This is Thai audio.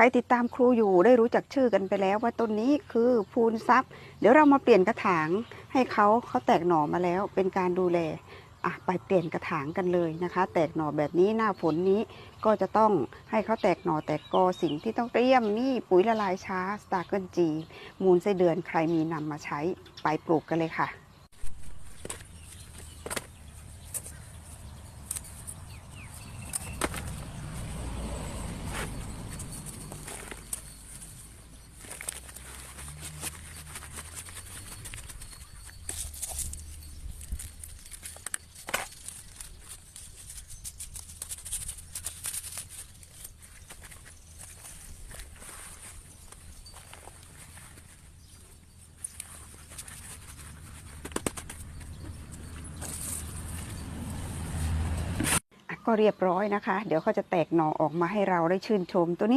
ครติดตามครูอยู่ได้รู้จักชื่อกันไปแล้วว่าต้นนี้คือพูนซับเดี๋ยวเรามาเปลี่ยนกระถางให้เขาเขาแตกหน่อมาแล้วเป็นการดูแลอะไปเปลี่ยนกระถางกันเลยนะคะ แตกหน่อแบบนี้หน้าฝนนี้ก็จะต้องให้เขาแตกหน่อแตกกอสิ่งที่ต้องเตรียมนี่ปุ๋ยละลายช้าสตาร์เกิลจี มูลไส้เดือนใครมีนำมาใช้ไปปลูกกันเลยค่ะ ก็เรียบร้อยนะคะ เดี๋ยวเขาจะแตกหน่อออกมาให้เราได้ชื่นชมตัวนี้